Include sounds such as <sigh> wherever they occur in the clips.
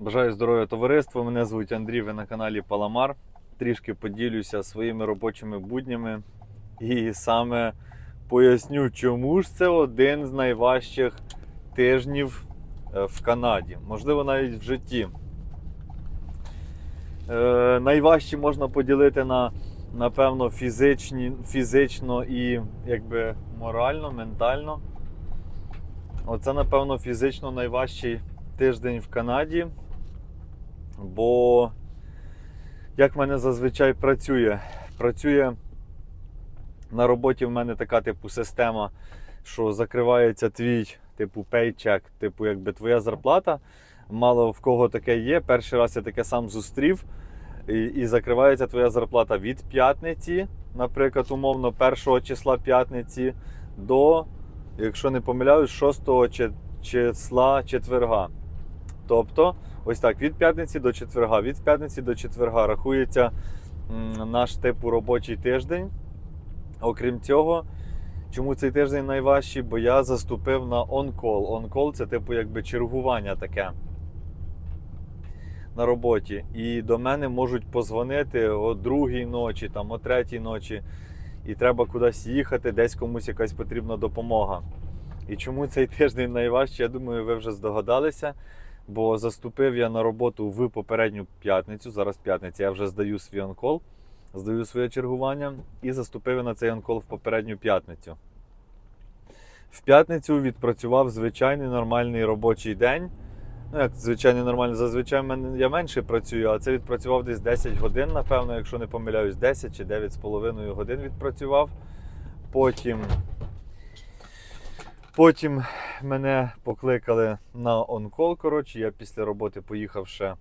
Бажаю здоров'я товариство. Мене звуть Андрій, ви на каналі Паламар. Трішки поділюся своїми робочими буднями і саме поясню, чому ж це один з найважчих тижнів е, в Канаді, можливо, навіть в житті. Е, найважчі можна поділити на, напевно, фізичні, фізично і якби морально, ментально. Оце, напевно, фізично найважчий тиждень в Канаді. Бо як в мене зазвичай працює? Працює на роботі в мене така типу система, що закривається твій типу пейчек, типу, якби твоя зарплата. Мало в кого таке є. Перший раз я таке сам зустрів. І, і закривається твоя зарплата від п'ятниці, наприклад, умовно, 1 числа п'ятниці до, якщо не помиляюсь, 6 числа четверга. Тобто, ось так, від п'ятниці до четверга. Від п'ятниці до четверга рахується наш типу робочий тиждень. Окрім цього, чому цей тиждень найважчий? Бо я заступив на on-call. On-call це типу якби чергування таке на роботі. І до мене можуть позвонити о другій ночі, там, о третій ночі, і треба кудись їхати, десь комусь якась потрібна допомога. І чому цей тиждень найважчий, я думаю, ви вже здогадалися. Бо заступив я на роботу в попередню п'ятницю. Зараз п'ятниця, я вже здаю свій онкол, здаю своє чергування і заступив я на цей онкол в попередню п'ятницю. В п'ятницю відпрацював звичайний нормальний робочий день. Ну, як звичайно, нормально, зазвичай я менше працюю, а це відпрацював десь 10 годин, напевно, якщо не помиляюсь, 10 чи 9,5 годин відпрацював. Потім, потім мене покликали на онкол. Коротше, я після роботи поїхав ще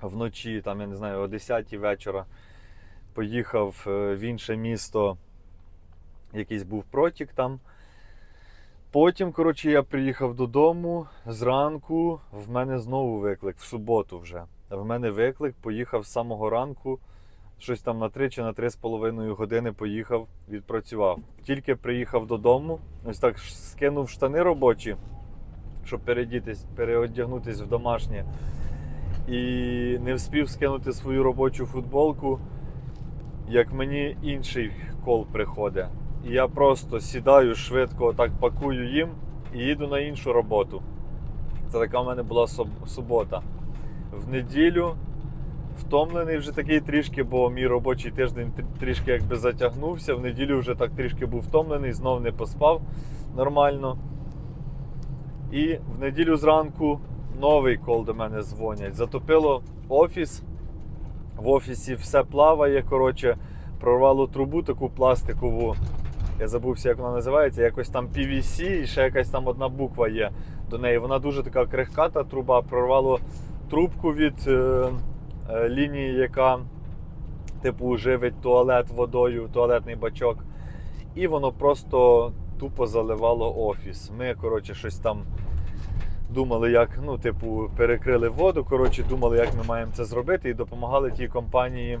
вночі, там, я не знаю, о 10 вечора. Поїхав е, в інше місто, якийсь був протік там. Потім, коротше, я приїхав додому зранку. В мене знову виклик, в суботу вже. В мене виклик, поїхав з самого ранку, щось там на 3 чи на 3,5 години поїхав, відпрацював. Тільки приїхав додому, ось так скинув штани робочі, щоб передітись, переодягнутись в домашнє. І не встиг скинути свою робочу футболку, як мені інший кол приходить. І я просто сідаю швидко, так пакую їм і їду на іншу роботу. Це така в мене була субота. В неділю втомлений вже такий трішки, бо мій робочий тиждень трішки якби затягнувся. В неділю вже так трішки був втомлений, знов не поспав нормально. І в неділю зранку новий кол до мене дзвонять. Затопило офіс. В офісі все плаває. Коротше, прорвало трубу таку пластикову. Я забувся, як вона називається, якось там PVC і ще якась там одна буква є до неї. Вона дуже така крихката труба, прорвало трубку від е, лінії, яка типу живить туалет водою, туалетний бачок. І воно просто тупо заливало офіс. Ми, коротше, щось там думали, як, ну, типу, перекрили воду. Коротше, думали, як ми маємо це зробити, і допомагали тій компанії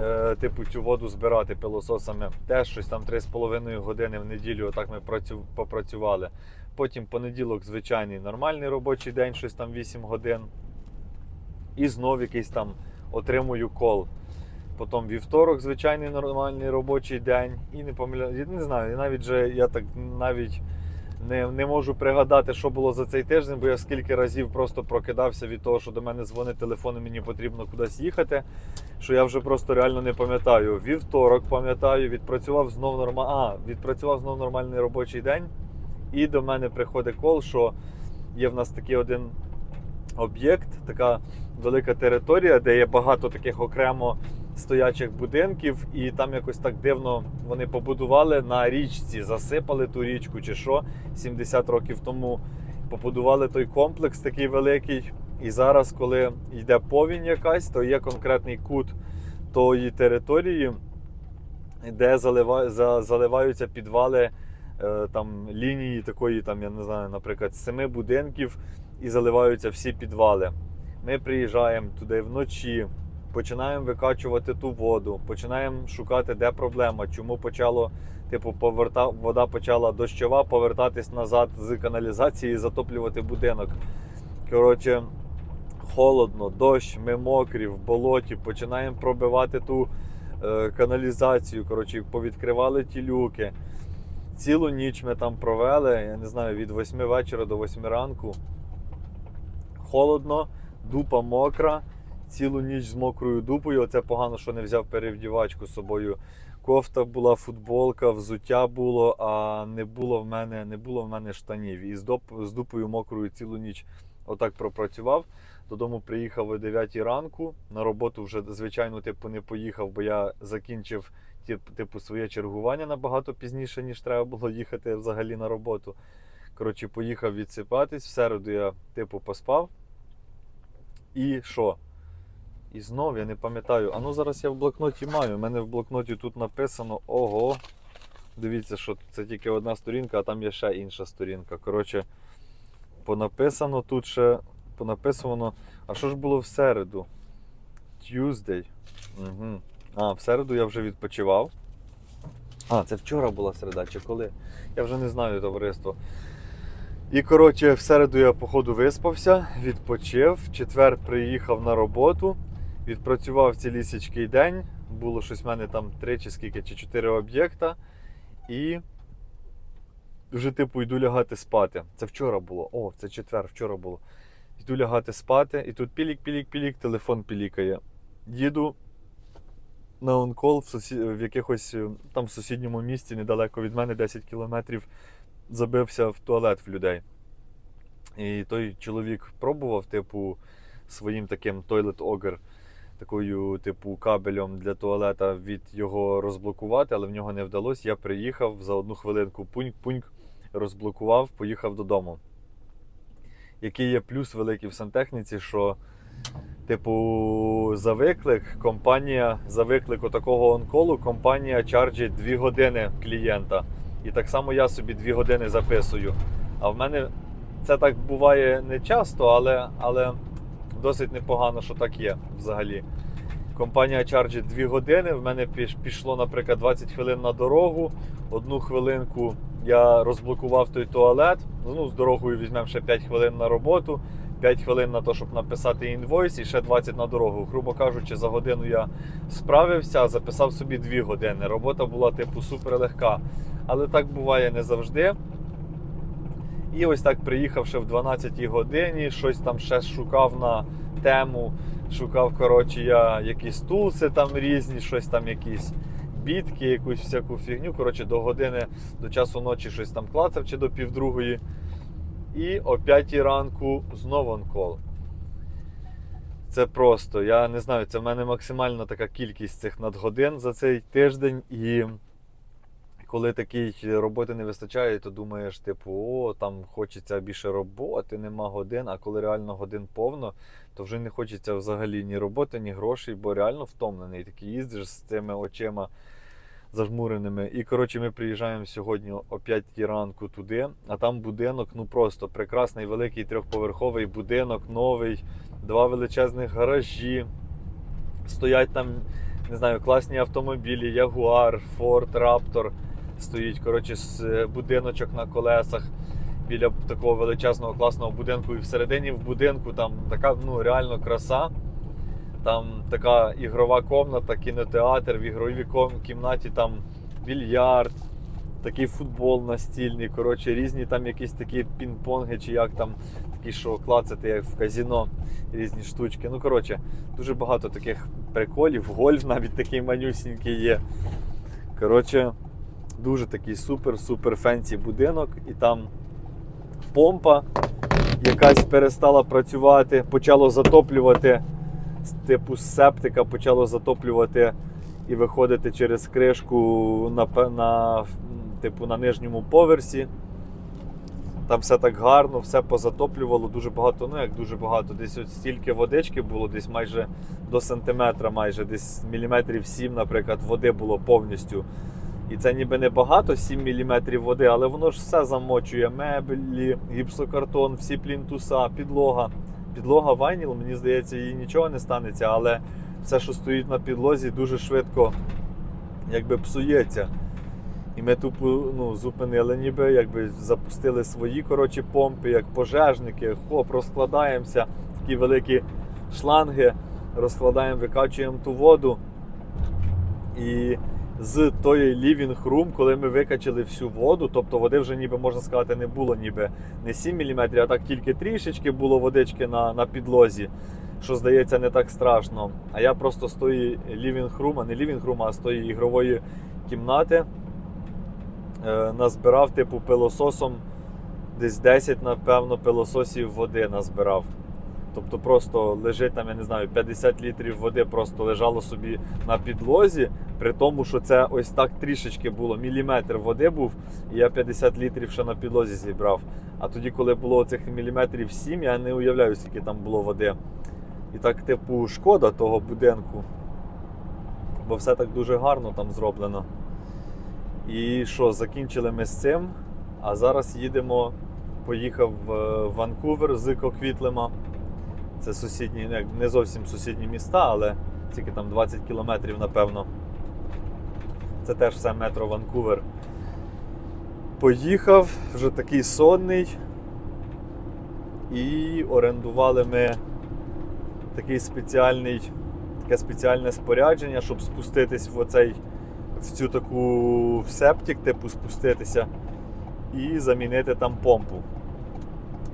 е, типу, цю воду збирати пилососами. Теж щось там 3,5 години в неділю. Отак ми працю, попрацювали. Потім понеділок, звичайний нормальний робочий день, щось там 8 годин. І знов якийсь там отримую кол. Потім вівторок, звичайний нормальний робочий день. І не помиляю, не знаю, навіть же я так навіть не, не можу пригадати, що було за цей тиждень, бо я скільки разів просто прокидався від того, що до мене дзвонить телефон і мені потрібно кудись їхати. Що я вже просто реально не пам'ятаю. Вівторок пам'ятаю, відпрацював знов норма... а, відпрацював знов нормальний робочий день. І до мене приходить кол, що є в нас такий один об'єкт, така велика територія, де є багато таких окремо стоячих будинків, і там якось так дивно вони побудували на річці, засипали ту річку чи що 70 років тому. Побудували той комплекс такий великий. І зараз, коли йде повінь якась, то є конкретний кут тої території, де заливаються підвали е, там, лінії такої, там, я не знаю, наприклад, семи будинків і заливаються всі підвали. Ми приїжджаємо туди вночі, починаємо викачувати ту воду, починаємо шукати, де проблема, чому почало, типу, поверта... вода почала дощова повертатись назад з каналізації і затоплювати будинок. Коротше, холодно, дощ, ми мокрі, в болоті, починаємо пробивати ту е, каналізацію. Коротше, повідкривали ті люки. Цілу ніч ми там провели, я не знаю, від 8 вечора до 8 ранку. Холодно, дупа мокра, цілу ніч з мокрою дупою. Оце погано, що не взяв перевдівачку з собою. Кофта була, футболка, взуття було, а не було в мене, не було в мене штанів. І з, доп, з дупою мокрою цілу ніч отак пропрацював. Додому приїхав о 9 ранку. На роботу вже, звичайно, типу, не поїхав, бо я закінчив типу, своє чергування набагато пізніше, ніж треба було їхати взагалі на роботу. Коротше, поїхав відсипатись. В середу я, типу, поспав. І що? І знов я не пам'ятаю. А ну зараз я в блокноті маю. У мене в блокноті тут написано ого. Дивіться, що це тільки одна сторінка, а там є ще інша сторінка. Коротше, понаписано тут ще. Понаписано. А що ж було в середу? Tuesday. Угу. А, в середу я вже відпочивав. А, це вчора була середа, чи коли? Я вже не знаю товариство. І коротше, в середу я походу виспався, відпочив. В четвер приїхав на роботу, відпрацював цілісічкий день. Було щось в мене там три чи скільки, чи чотири об'єкта. І вже типу йду лягати спати. Це вчора було. О, це четвер, вчора було. Йду лягати спати, і тут пілік-пілік-пілік, телефон пілікає. Їду на онкол в, сусі... в якихось е, там в сусідньому місті, недалеко від мене, 10 кілометрів, забився в туалет в людей. І той чоловік пробував, типу, своїм таким toilet auger, такою, типу, кабелем для туалета від його розблокувати, але в нього не вдалося. Я приїхав за одну хвилинку пуньк-пуньк, розблокував, поїхав додому. Який є плюс великий в сантехніці, що Типу, за виклик компанія за виклик отакого онколу компанія чарджить 2 години клієнта. І так само я собі 2 години записую. А в мене це так буває не часто, але, але досить непогано, що так є взагалі. Компанія чарджить 2 години. В мене пішло, наприклад, 20 хвилин на дорогу. Одну хвилинку я розблокував той туалет. Ну, з дорогою візьмемо ще 5 хвилин на роботу. 5 хвилин на те, щоб написати інвойс, і ще 20 на дорогу. Грубо кажучи, за годину я справився, записав собі 2 години. Робота була типу супер легка. Але так буває не завжди. І ось так, приїхавши в 12 годині, щось там ще шукав на тему. Шукав, коротше, я якісь тулси там різні, щось там якісь бітки, якусь всяку фігню. Коротше, до години, до часу ночі щось там клацав чи до півдругої. І о 5 ранку знову онкол. Це просто, я не знаю, це в мене максимальна така кількість цих надгодин за цей тиждень. І коли такій роботи не вистачає, то думаєш, типу, о, там хочеться більше роботи, нема годин. А коли реально годин повно, то вже не хочеться взагалі ні роботи, ні грошей, бо реально втомлений. Такий їздиш з цими очима зажмуреними. І коротше, ми приїжджаємо сьогодні о 5 ранку туди, а там будинок, ну просто прекрасний великий трьохповерховий будинок, новий, два величезних гаражі. Стоять там, не знаю, класні автомобілі, Jaguar, Ford, Raptor. Стоїть, коротше, е, будиночок на колесах біля такого величезного класного будинку. І всередині в будинку там така ну, реально краса. Там така ігрова комната, кінотеатр, в ігровій кімнаті там більярд, такий футбол настільний. Коротше, різні там якісь такі пінг-понги, чи як там, такі, що клацати, як в казіно, різні штучки. Ну, коротше, дуже багато таких приколів. Гольф навіть такий манюсінький є. Коротше, дуже такий супер-супер фенсі будинок, і там помпа якась перестала працювати, почало затоплювати типу септика почало затоплювати і виходити через кришку на, на, типу, на нижньому поверсі. Там все так гарно, все позатоплювало, дуже багато, ну як дуже багато, десь от стільки водички було, десь майже до сантиметра, майже десь міліметрів 7, наприклад, води було повністю. І це ніби не багато, 7 мм води, але воно ж все замочує. Меблі, гіпсокартон, всі плінтуса, підлога. Підлога вайніл, мені здається, їй нічого не станеться, але все, що стоїть на підлозі, дуже швидко якби псується. І ми тупо ну, зупинили, ніби якби запустили свої коротше, помпи, як пожежники, хоп, розкладаємося. такі великі шланги, розкладаємо, викачуємо ту воду. І з тої living room, коли ми викачали всю воду, тобто води вже ніби можна сказати не було ніби не 7 мм, а так тільки трішечки було водички на, на підлозі, що здається не так страшно. А я просто з тої living room, а не living room, а з тої ігрової кімнати е, назбирав типу пилососом десь 10, напевно, пилососів води назбирав. Тобто просто лежить там, я не знаю, 50 літрів води просто лежало собі на підлозі, при тому, що це ось так трішечки було, міліметр води був, і я 50 літрів ще на підлозі зібрав. А тоді, коли було цих міліметрів 7, я не уявляю, скільки там було води. І так, типу, шкода того будинку. Бо все так дуже гарно там зроблено. І що, закінчили ми з цим. А зараз їдемо, поїхав в Ванкувер з Коквітлема. Це сусідні, не зовсім сусідні міста, але тільки там 20 кілометрів, напевно. Це теж все метро Ванкувер. Поїхав, вже такий сонний. І орендували ми такий спеціальний, таке спеціальне спорядження, щоб спуститись в оцей в цю таку в септик, типу спуститися і замінити там помпу.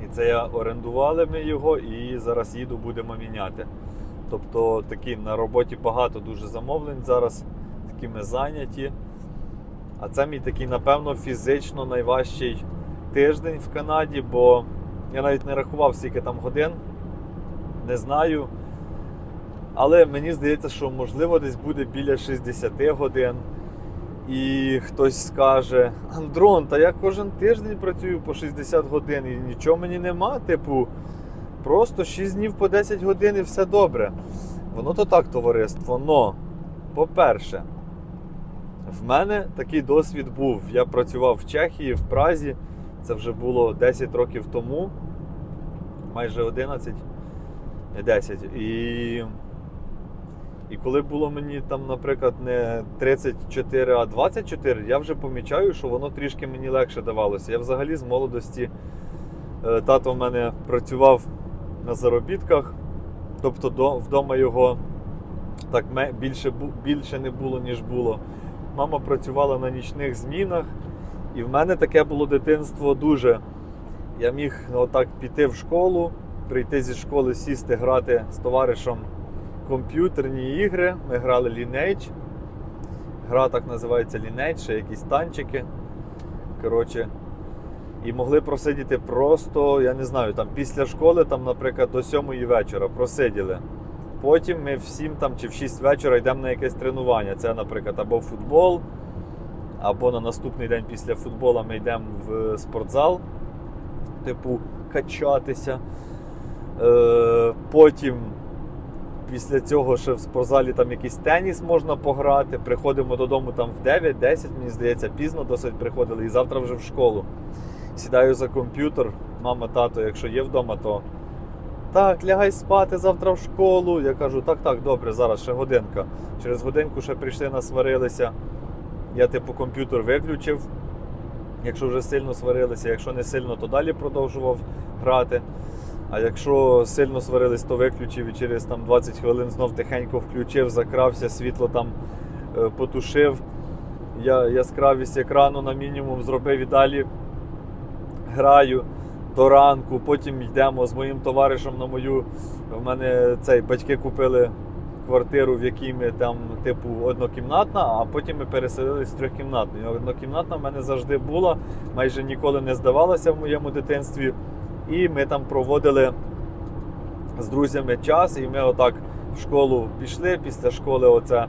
І це я орендували ми його і зараз їду, будемо міняти. Тобто такі на роботі багато дуже замовлень зараз, ми зайняті. А це мій такий, напевно, фізично найважчий тиждень в Канаді, бо я навіть не рахував, скільки там годин, не знаю. Але мені здається, що можливо десь буде біля 60 годин. І хтось скаже: Андрон, та я кожен тиждень працюю по 60 годин і нічого мені нема. Типу, просто 6 днів по 10 годин і все добре. Воно то так, товариство. Но, по-перше, в мене такий досвід був. Я працював в Чехії, в Празі. Це вже було 10 років тому, майже 11, 10. І і коли було мені там, наприклад, не 34, а 24, я вже помічаю, що воно трішки мені легше давалося. Я взагалі з молодості е, тато в мене працював на заробітках, тобто вдома його так більше, більше не було, ніж було. Мама працювала на нічних змінах, і в мене таке було дитинство дуже. Я міг отак піти в школу, прийти зі школи, сісти, грати з товаришем комп'ютерні ігри. Ми грали Lineage. Гра так називається Lineage, ще якісь танчики. Коротше. І могли просидіти просто, я не знаю, там після школи, там, наприклад, до 7 вечора просиділи. Потім ми в 7 там, чи в 6 вечора йдемо на якесь тренування. Це, наприклад, або футбол, або на наступний день після футболу ми йдемо в спортзал, типу, качатися. Е, потім після цього ще в спортзалі там якийсь теніс можна пограти. Приходимо додому там в 9-10, мені здається, пізно досить приходили, і завтра вже в школу. Сідаю за комп'ютер, мама, тато, якщо є вдома, то так, лягай спати завтра в школу. Я кажу, так, так, добре, зараз ще годинка. Через годинку ще прийшли, насварилися. Я типу комп'ютер виключив. Якщо вже сильно сварилися, якщо не сильно, то далі продовжував грати. А якщо сильно сварились, то виключив і через там 20 хвилин знов тихенько включив, закрався, світло там е, потушив. Я яскравість екрану на мінімум зробив і далі граю до ранку. Потім йдемо з моїм товаришем на мою. В мене цей батьки купили квартиру, в якій ми там, типу, однокімнатна, а потім ми переселились в трьохкімнатну. І Однокімнатна в мене завжди була, майже ніколи не здавалася в моєму дитинстві. І ми там проводили з друзями час, і ми отак в школу пішли. Після школи оце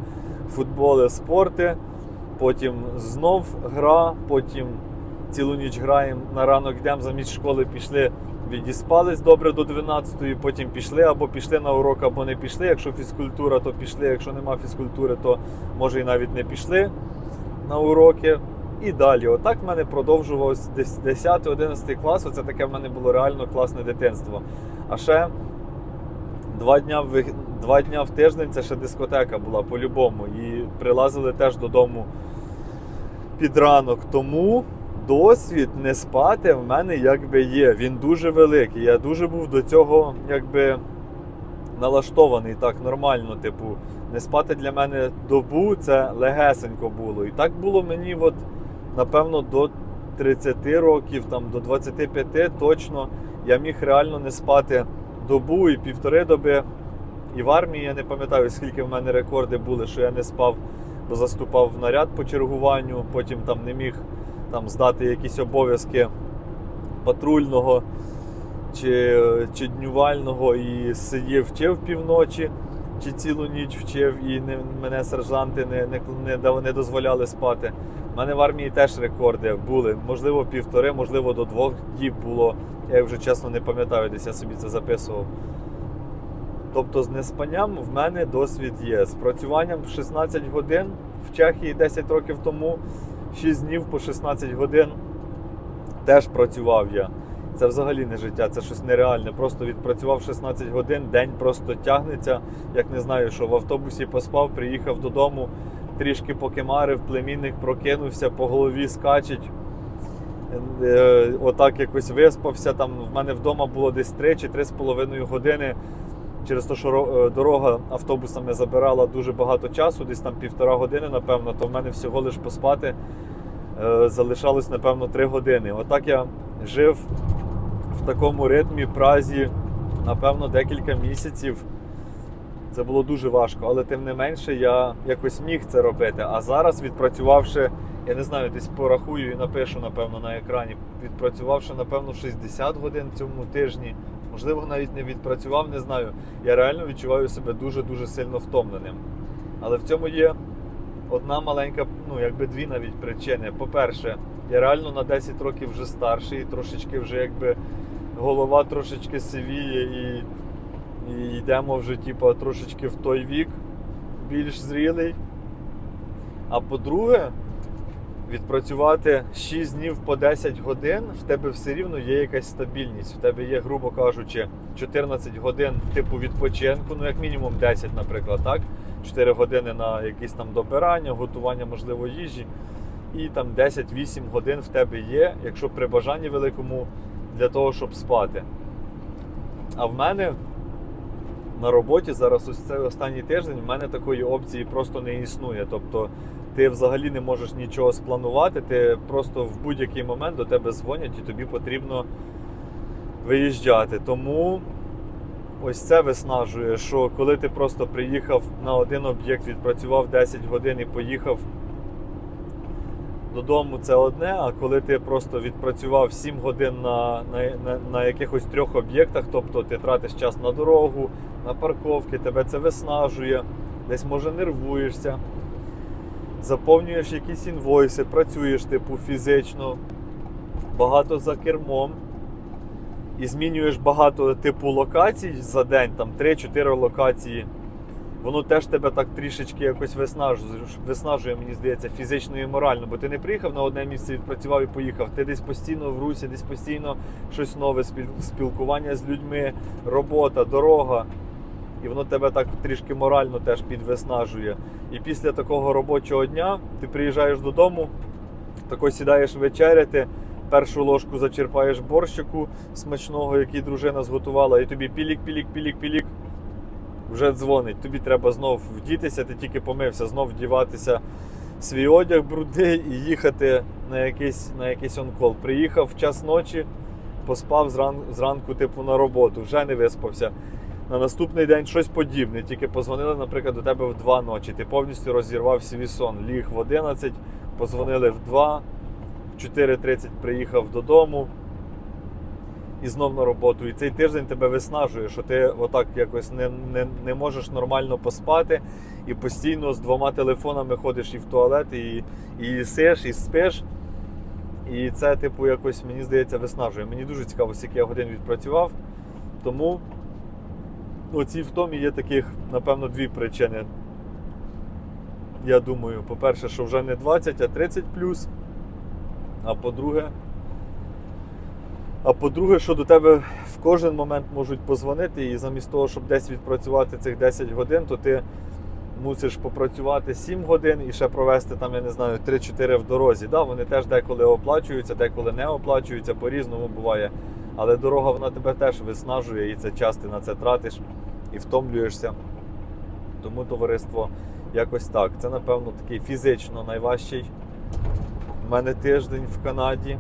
футболи, спорти. Потім знов гра, потім цілу ніч граємо, на ранок йдемо замість школи, пішли, відіспались добре до 12-ї, потім пішли або пішли на урок, або не пішли. Якщо фізкультура, то пішли. Якщо нема фізкультури, то може і навіть не пішли на уроки. І далі. Отак в мене продовжувалось десь 10-11 клас. Оце таке в мене було реально класне дитинство. А ще два дня в, два дня в тиждень це ще дискотека була по-любому. І прилазили теж додому під ранок. Тому досвід не спати в мене якби є. Він дуже великий. Я дуже був до цього якби налаштований так нормально. Типу, не спати для мене добу це легесенько було. І так було мені, от, напевно, до 30 років, там, до 25 точно. Я міг реально не спати добу і півтори доби. І в армії я не пам'ятаю, скільки в мене рекорди були, що я не спав, бо заступав в наряд по чергуванню, потім там не міг там, здати якісь обов'язки патрульного чи, чи днювального і сидів, вчив півночі, чи цілу ніч вчив, і не, мене сержанти не, не, не, не дозволяли спати. У мене в армії теж рекорди були. Можливо, півтори, можливо, до двох діб було. Я вже чесно не пам'ятаю, десь я собі це записував. Тобто з неспанням в мене досвід є. З працюванням 16 годин в Чехії 10 років тому, 6 днів по 16 годин теж працював я. Це взагалі не життя, це щось нереальне. Просто відпрацював 16 годин, день просто тягнеться. Як не знаю, що в автобусі поспав, приїхав додому, трішки покемарив, племінник прокинувся, по голові скачить. Е, Отак якось виспався. Там в мене вдома було десь 3 чи 3,5 години. Через те, що е, дорога автобусами забирала дуже багато часу, десь там півтора години, напевно, то в мене всього лиш поспати е, залишалось, напевно, 3 години. Отак я жив в такому ритмі празі, напевно, декілька місяців. Це було дуже важко, але тим не менше я якось міг це робити. А зараз, відпрацювавши, я не знаю, десь порахую і напишу, напевно, на екрані, відпрацювавши, напевно, 60 годин цьому тижні, можливо, навіть не відпрацював, не знаю. Я реально відчуваю себе дуже-дуже сильно втомленим. Але в цьому є одна маленька, ну якби дві навіть причини. По-перше, я реально на 10 років вже старший, і трошечки вже якби голова трошечки сивіє і, і йдемо вже типу, трошечки в той вік, більш зрілий. А по-друге, відпрацювати 6 днів по 10 годин, в тебе все рівно є якась стабільність. В тебе є, грубо кажучи, 14 годин типу відпочинку, ну як мінімум 10, наприклад, так? 4 години на якісь там добирання, готування, можливо, їжі. І там 10-8 годин в тебе є, якщо при бажанні великому, для того, щоб спати. А в мене на роботі зараз ось цей останній тиждень в мене такої опції просто не існує. Тобто ти взагалі не можеш нічого спланувати, ти просто в будь-який момент до тебе дзвонять і тобі потрібно виїжджати. Тому ось це виснажує, що коли ти просто приїхав на один об'єкт, відпрацював 10 годин і поїхав додому, це одне. А коли ти просто відпрацював 7 годин на, на, на, на якихось трьох об'єктах, тобто ти тратиш час на дорогу, на парковки, тебе це виснажує, десь може нервуєшся, заповнюєш якісь інвойси, працюєш типу фізично, багато за кермом. І змінюєш багато типу локацій за день, там 3-4 локації. Воно теж тебе так трішечки якось виснажує, виснажує, мені здається, фізично і морально. Бо ти не приїхав на одне місце, відпрацював і поїхав. Ти десь постійно в русі, десь постійно щось нове, спілкування з людьми, робота, дорога. І воно тебе так трішки морально теж підвиснажує. І після такого робочого дня ти приїжджаєш додому, тако сідаєш вечеряти, першу ложку зачерпаєш борщику смачного, який дружина зготувала, і тобі пілік, пілік, пілік, пілік. Вже дзвонить. Тобі треба знов вдітися, ти тільки помився, знов вдіватися свій одяг брудний і їхати на якийсь, на якийсь онкол. Приїхав в час ночі, поспав зран, зранку, типу, на роботу, вже не виспався. На наступний день щось подібне. Тільки позвонили, наприклад, до тебе в 2 ночі. Ти повністю розірвав свій сон. Ліг в 11, позвонили в 2, в 4.30 приїхав додому і знов на роботу. І цей тиждень тебе виснажує, що ти отак якось не, не, не можеш нормально поспати і постійно з двома телефонами ходиш і в туалет, і, і їсиш, і спиш. І це, типу, якось, мені здається, виснажує. Мені дуже цікаво, скільки я годин відпрацював. Тому у цій втомі є таких, напевно, дві причини. Я думаю, по-перше, що вже не 20, а 30 плюс. А по-друге, а по-друге, що до тебе в кожен момент можуть позвонити, і замість того, щоб десь відпрацювати цих 10 годин, то ти мусиш попрацювати 7 годин і ще провести там, я не знаю, 3-4 в дорозі. Да, вони теж деколи оплачуються, деколи не оплачуються, по-різному буває. Але дорога вона тебе теж виснажує, і це час ти на це тратиш. і втомлюєшся. Тому товариство якось так. Це, напевно, такий фізично найважчий у мене тиждень в Канаді.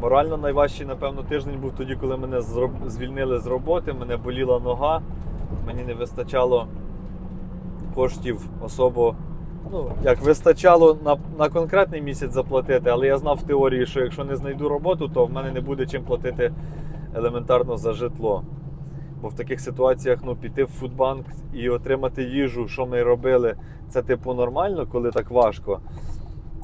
Морально найважчий, напевно, тиждень був тоді, коли мене звільнили з роботи, мене боліла нога, мені не вистачало коштів особо. Ну, як вистачало на, на конкретний місяць заплатити, але я знав в теорії, що якщо не знайду роботу, то в мене не буде чим платити елементарно за житло. Бо в таких ситуаціях ну, піти в фудбанк і отримати їжу, що ми робили, це типу нормально, коли так важко.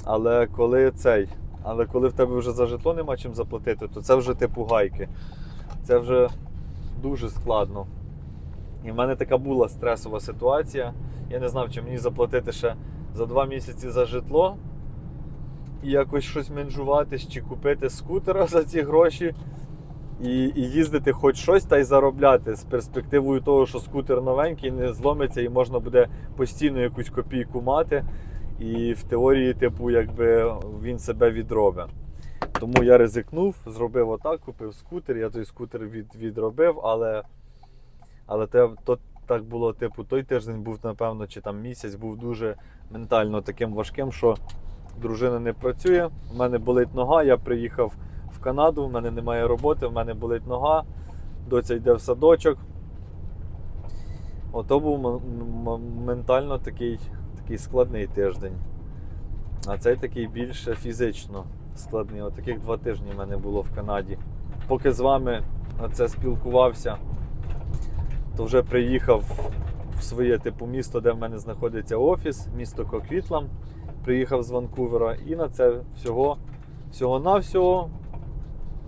Але коли цей, але коли в тебе вже за житло нема чим заплатити, то це вже типу гайки. Це вже дуже складно. І в мене така була стресова ситуація. Я не знав, чи мені заплатити ще за два місяці за житло і якось щось менжуватись, чи купити скутера <laughs> за ці гроші. І, і їздити хоч щось та й заробляти з перспективою того, що скутер новенький, не зломиться і можна буде постійно якусь копійку мати. І в теорії, типу, якби він себе відробить. Тому я ризикнув, зробив отак, купив скутер, я той скутер від, відробив, але, але те, то так було, типу, той тиждень був, напевно, чи там місяць був дуже ментально таким важким, що дружина не працює, в мене болить нога, я приїхав в Канаду, в мене немає роботи, в мене болить нога, доця йде в садочок. Ото був ментально такий, такий складний тиждень. А цей такий більше фізично складний. От два тижні в мене було в Канаді. Поки з вами це спілкувався, то вже приїхав в своє типу місто, де в мене знаходиться офіс, місто Коквітлам. Приїхав з Ванкувера і на це всього, всього-навсього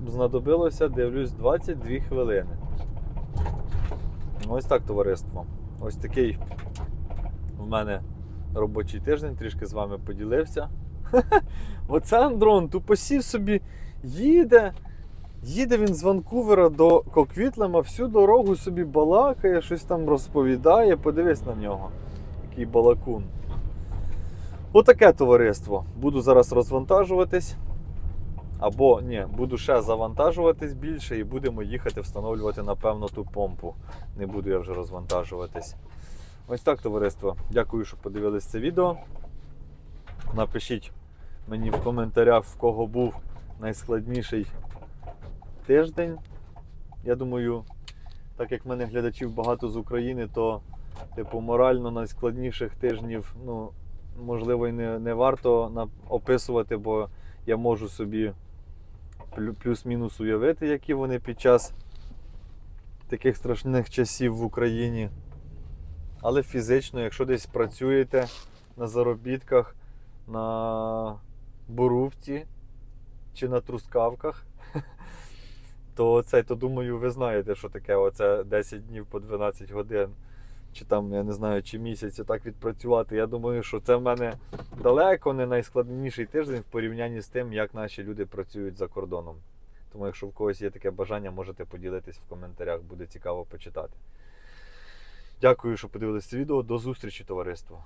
знадобилося, дивлюсь, 22 хвилини. Ось так, товариство. Ось такий у мене робочий тиждень, трішки з вами поділився. <laughs> Оце Андрон тупо сів собі, їде. Їде він з Ванкувера до Коквітлема, всю дорогу собі балакає, щось там розповідає. Подивись на нього, який балакун. Отаке товариство. Буду зараз розвантажуватись. Або ні, буду ще завантажуватись більше і будемо їхати встановлювати, напевно, ту помпу. Не буду я вже розвантажуватись. Ось так, товариство. Дякую, що подивились це відео. Напишіть мені в коментарях, в кого був найскладніший тиждень. Я думаю, так як в мене глядачів багато з України, то типу морально найскладніших тижнів, ну, можливо, і не, не варто описувати, бо я можу собі плюс-мінус уявити, які вони під час таких страшних часів в Україні. Але фізично, якщо десь працюєте на заробітках, на Борувці чи на Трускавках, то це, то думаю, ви знаєте, що таке оце 10 днів по 12 годин, чи там, я не знаю, чи місяць так відпрацювати. Я думаю, що це в мене далеко не найскладніший тиждень в порівнянні з тим, як наші люди працюють за кордоном. Тому, якщо в когось є таке бажання, можете поділитись в коментарях, буде цікаво почитати. Дякую, що подивилися це відео. До зустрічі, товариство!